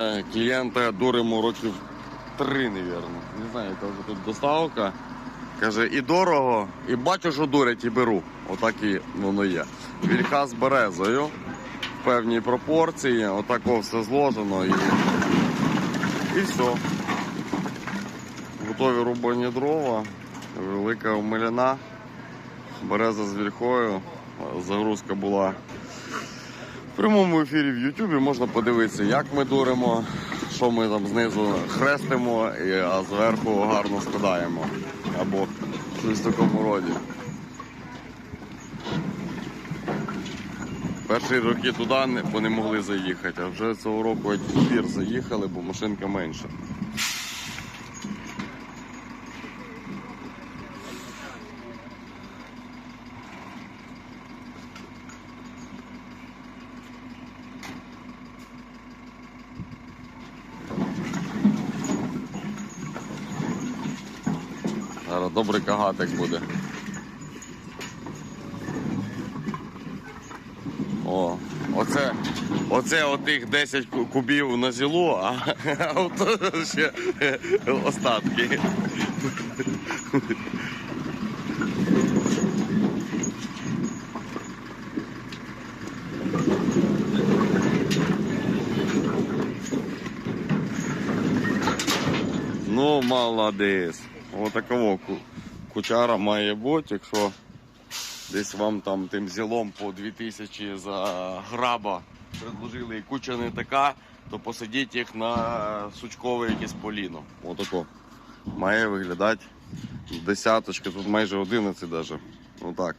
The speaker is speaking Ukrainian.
Е, Клієнта дуримо років три, мабуть. Не знаю, яка вже тут доставка. Каже, і дорого, і бачу, що дурять, і беру. Отак і воно є. Вільха з березою в певній пропорції, отако все зложено і, і все. Готові рубані дрова, велика умиляна, береза з вільхою. Загрузка була в прямому ефірі в Ютубі можна подивитися, як ми дуримо, що ми там знизу хрестимо, а зверху гарно складаємо. Або щось в такому роді. Перші роки туди бо не могли заїхати, а вже цього року двір заїхали, бо машинка менша. Зараз добрий кагатик буде. О, оце, оце отих 10 кубів на зілу, а, а от ще остатки. Ну, молодець. Отакого кучара має бути, якщо десь вам там тим зілом по 2000 за граба предложили і куча не така, то посадіть їх на сучкове якесь поліно. Отако. Має виглядати десяточка, тут майже 11 навіть. Ну так.